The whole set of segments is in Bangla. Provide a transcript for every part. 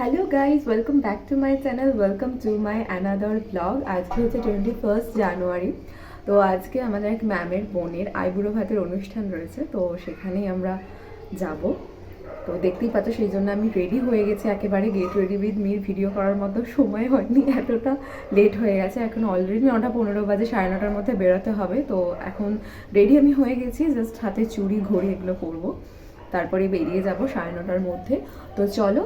Hello guys welcome back to my channel welcome to my another blog আজকে হচ্ছে টোয়েন্টি ফার্স্ট জানুয়ারি তো আজকে আমাদের এক ম্যামের বোনের আইবুড়ো ভাতের অনুষ্ঠান রয়েছে, তো সেখানেই আমরা যাব। তো দেখতেই পাচ্ছ, সেই জন্য আমি রেডি হয়ে গেছি। একেবারে get ready with me video করার মতো সময় হয়নি, এতটা লেট হয়ে গেছে। এখন অলরেডি নটা পনেরো বাজে, সাড়ে নটার মধ্যে বেরোতে হবে। তো এখন রেডি আমি হয়ে গেছি জাস্ট হাতে চুড়ি, ঘড়ি এগুলো পরবো। তারপরে বেরিয়ে যাব সাড়ে নটার মধ্যে। তো চলো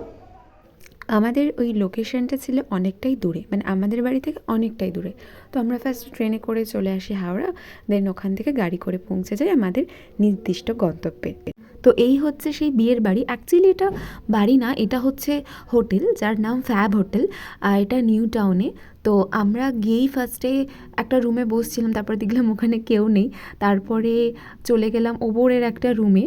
আমাদের ওই লোকেশনটা ছিল অনেকটাই দূরে মানে আমাদের বাড়ি থেকে অনেকটাই দূরে। তো আমরা ফার্স্ট ট্রেনে করে চলে আসি হাওড়া দেন ওখান থেকে গাড়ি করে পৌঁছে যাই আমাদের নির্দিষ্ট গন্তব্যে তো এই হচ্ছে সেই বিয়ের বাড়ি। অ্যাকচুয়ালি এটা বাড়ি না, এটা হচ্ছে হোটেল, যার নাম ফ্যাব হোটেল আর এটা নিউ টাউনে। তো আমরা গিয়েই ফার্স্টে একটা রুমে বসছিলাম, তারপর দেখলাম ওখানে কেউ নেই। তারপরে চলে গেলাম ওপরের একটা রুমে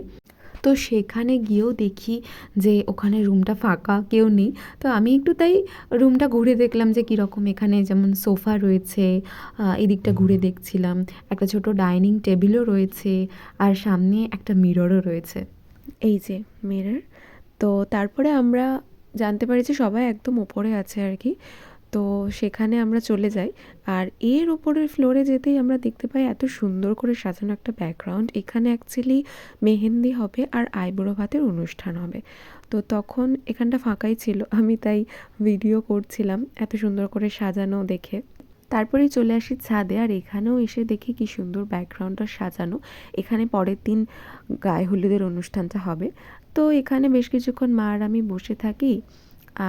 তো সেখানে গিয়েও দেখি যে ওখানে রুমটা ফাঁকা কেউ নেই। তো আমি একটু তাই রুমটা ঘুরে দেখলাম যে কীরকম এখানে যেমন সোফা রয়েছে এদিকটা ঘুরে দেখছিলাম। একটা ছোট ডাইনিং টেবিলও রয়েছে আর সামনে একটা মিররও রয়েছে। এই যে মিরর। তো তারপরে আমরা জানতে পারি যে সবাই একদম ওপরে আছে আর কি। তো সেখানে আমরা চলে যাই। আর এর ওপরের ফ্লোরে যেতেই আমরা দেখতে পাই এত সুন্দর করে সাজানো একটা ব্যাকগ্রাউন্ড এখানে অ্যাকচুয়ালি মেহেন্দি হবে আর আইবুড়ো ভাতের অনুষ্ঠান হবে। তো তখন এখানটা ফাঁকাই ছিল, আমি তাই ভিডিও করছিলাম এত সুন্দর করে সাজানো দেখে। তারপরেই চলে আসি ছাদে আর এখানেও এসে দেখি কি সুন্দর ব্যাকগ্রাউন্ডটা সাজানো। এখানে পরের দিন গায়ে হলুদের অনুষ্ঠানটা হবে। তো এখানে বেশ কিছুক্ষণ মা আর আমি বসে থাকি।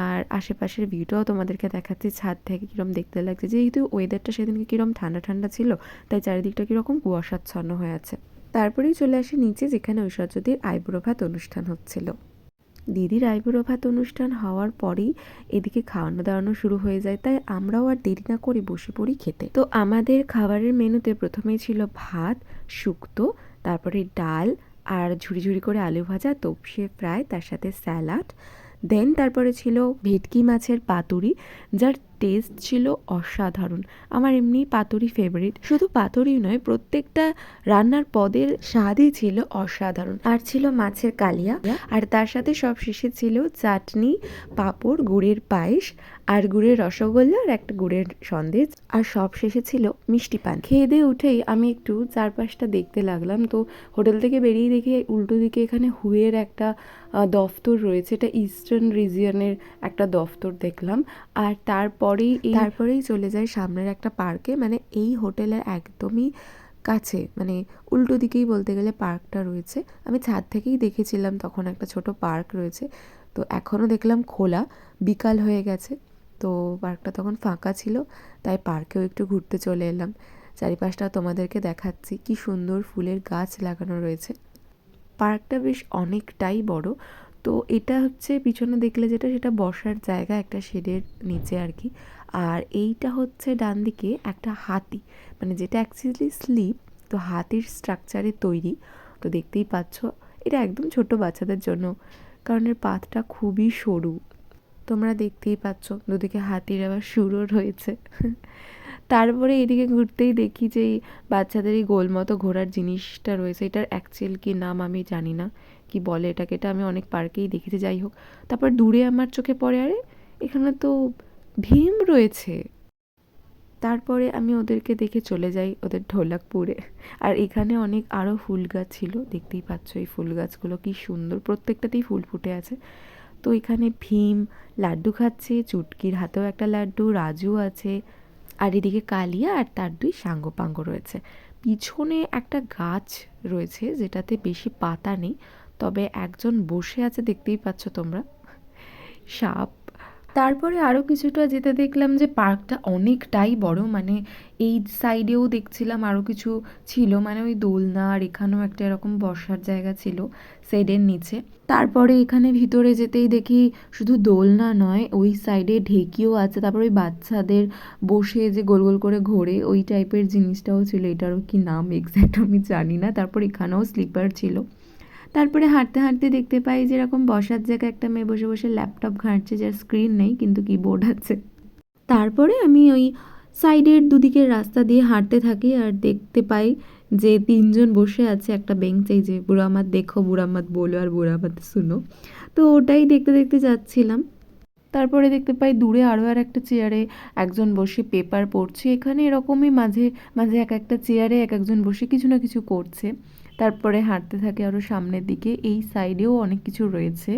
আর আশেপাশের ভিউটাও তোমাদেরকে দেখাচ্ছি, ছাদ থেকে কীরকম দেখতে লাগছে। যেহেতু ওয়েদারটা সেদিনকে কীরকম ঠান্ডা ঠান্ডা ছিল, তাই চারিদিকটা কীরকম কুয়াশাচ্ছন্ন হয়ে আছে। তারপরেই চলে আসি নিচে, যেখানে ঐশ্বর্যদের আইবুড়ো ভাত অনুষ্ঠান হচ্ছিল। দিদির আইবুড়ো ভাত অনুষ্ঠান হওয়ার পরেই এদিকে খাওয়ানো দাওয়ানো শুরু হয়ে যায়, তাই আমরাও আর দেরি না করে বসে পড়ি খেতে। তো আমাদের খাবারের মেনুতে প্রথমেই ছিল ভাত, শুক্তো, তারপরে ডাল, আর ঝুড়ি ঝুড়ি করে আলু ভাজা, তোপসে ফ্রাই, তার সাথে স্যালাড দেন তারপরে ছিল ভেটকি মাছের পাতুরি যার টেস্ট ছিল অসাধারণ। আমার এমনি পাতুরি ফেভারিট শুধু পাতুরি নয়, প্রত্যেকটা রান্নার পদের স্বাদই ছিল অসাধারণ। আর ছিল মাছের কালিয়া, আর তার সাথে সব শেষে ছিল চাটনি, পাঁপড়, গুড়ের পায়েস, আর গুড়ের রসগোল্লা, আর একটা গুড়ের সন্দেশ। আর সব শেষে ছিল মিষ্টি পান। খেয়ে দিয়ে উঠেই আমি একটু চারপাশটা দেখতে লাগলাম। তো হোটেল থেকে বেরিয়ে দেখি উল্টো দিকে এখানে হুয়ের একটা দফতর রয়েছে। এটা ইস্টার্ন রিজিয়নের একটা দফতর দেখলাম। আর তারপরেই তারপরেই চলে যায় সামনের একটা পার্কে মানে এই হোটেলের একদমই কাছে মানে উল্টো দিকেই বলতে গেলে পার্কটা রয়েছে। আমি ছাদ থেকেই দেখেছিলাম তখন একটা ছোট পার্ক রয়েছে, তো এখনও দেখলাম খোলা, বিকাল হয়ে গেছে, তো পার্কটা তখন ফাঁকা ছিল, তাই পার্কেও একটু ঘুরতে চলে এলাম। চারিপাশটা তোমাদেরকে দেখাচ্ছি, কি সুন্দর ফুলের গাছ লাগানো রয়েছে। পার্কটা বেশ অনেকটাই বড় তো এটা হচ্ছে পিছনে দেখলে যেটা, সেটা বসার জায়গা একটা শেডের নিচে আর কি। আর এইটা হচ্ছে ডান দিকে একটা হাতি মানে যেটা অ্যাকচুয়ালি স্লিপ তো হাতির স্ট্রাকচারে তৈরি। তো দেখতেই পাচ্ছ, এটা একদম ছোট বাচ্চাদের জন্য, কারণ এর পাতটা খুবই সরু। তোমরা দেখতেই পাচ্ছ, দুদিকে হাতির আবার সুরও রয়েছে। তারপরে এদিকে ঘুরতেই দেখি যে, বাচ্চাদের এই গোল মতো ঘোরার জিনিসটা রয়েছে, এটার অ্যাকচুয়াল কি নাম আমি জানি না। কি বলে এটাকে, এটা আমি অনেক পার্কেই দেখেছি, যাই হোক। তারপর দূরে আমার চোখে পড়ে, আরে, এখানে তো ভীম রয়েছে। তারপরে আমি ওদেরকে দেখে চলে যাই, ওদের ঢোলাকপুরে। আর এখানে অনেক আরও ফুল গাছ ছিল, দেখতেই পাচ্ছ এই ফুল গাছগুলো কি সুন্দর, প্রত্যেকটাতেই ফুল ফুটে আছে। তো এখানে ভীম, লাড্ডু খাচ্ছে, চুটকির হাতেও একটা লাড্ডু রাজু আছে। আর এদিকে কালিয়া আর তার দুই সাঙ্গপাঙ্গ রয়েছে। পিছনে একটা গাছ রয়েছে, যেটাতে বেশি পাতা নেই। তবে একজন বসে আছে দেখতেই পাচ্ছ তোমরা। সাপ। তারপরে আরও কিছুটা যেতে দেখলাম যে পার্কটা অনেকটাই বড় মানে এই সাইডেও দেখছিলাম আরও কিছু ছিল মানে ওই দোলনা আর এখানেও একটা এরকম বসার জায়গা ছিল সেডের নিচে। তারপরে এখানে ভিতরে যেতেই দেখি শুধু দোলনা নয়, ওই সাইডে ঢেকিও আছে, তারপরে ওই বাচ্চাদের বসে যে গোল গোল করে ঘোরে, ওই টাইপের জিনিসটাও ছিল, এটারও কি নাম এক্স্যাক্ট আমি জানি না। তারপর এখানেও স্লিপার ছিল। তারপরে হাঁটতে হাঁটতে দেখতে পাই যেরকম বসার জায়গায় একটা মেয়ে বসে বসে ল্যাপটপ ঘাঁটছে, যার স্ক্রিন নেই, কিন্তু কিবোর্ড আছে। তারপরে আমি ওই সাইডের দুদিকের রাস্তা দিয়ে হাঁটতে থাকি আর দেখতে পাই যে তিনজন বসে আছে একটা বেঞ্চ এই যে বুড়ামাত দেখো বুড়ামাত বলো আর বুড়ামাত শুনো। তো ওটাই দেখতে দেখতে যাচ্ছিলাম। তারপরে দেখতে পাই দূরে আরও আর একটা চেয়ারে একজন বসে পেপার পড়ছে। এখানে এরকমই মাঝে মাঝে এক একটা চেয়ারে এক একজন বসে কিছু না কিছু করছে। তারপরে হাঁটতে থাকে আরও সামনের দিকে। এই সাইডেও অনেক কিছু রয়েছে।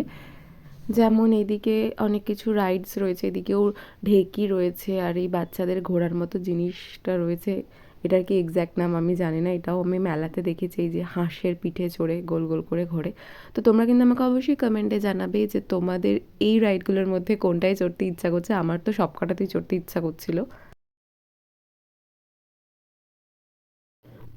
যেমন এদিকে অনেক কিছু রাইডস রয়েছে এদিকেও ঢেকি রয়েছে আর এই বাচ্চাদের ঘোরার মতো জিনিসটা রয়েছে। এটার কি এক্স্যাক্ট নাম আমি জানি না, এটাও আমি মেলাতে দেখেছি এই যে হাঁসের পিঠে চড়ে, গোল গোল করে ঘোরে। তো তোমরা কিন্তু আমাকে অবশ্যই কমেন্টে জানাবে যে তোমাদের এই রাইডগুলোর মধ্যে কোনটায় চড়তে ইচ্ছা করছে। আমার তো সব কটাতেই চড়তে ইচ্ছা করছিল।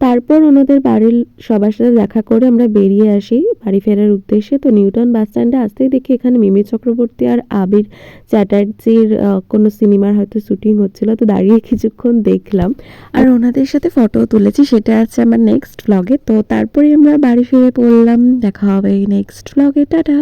তারপর ওনাদের বাড়ির সবার সাথে দেখা করে আমরা বেরিয়ে আসি বাড়ি ফেরার উদ্দেশ্যে। তো নিউটন বাস স্ট্যান্ডে আসতেই দেখি এখানে মিমি চক্রবর্তী আর আবির চ্যাটার্জির কোনো সিনেমার হয়তো শুটিং হচ্ছিল। তো দাঁড়িয়ে কিছুক্ষণ দেখলাম। আর ওনাদের সাথে ফটো তুলেছি, সেটা আছে আমার নেক্সট ভ্লগে তো তারপরে আমরা বাড়ি ফিরে পড়লাম। দেখা হবে নেক্সট ভ্লগে টাটা!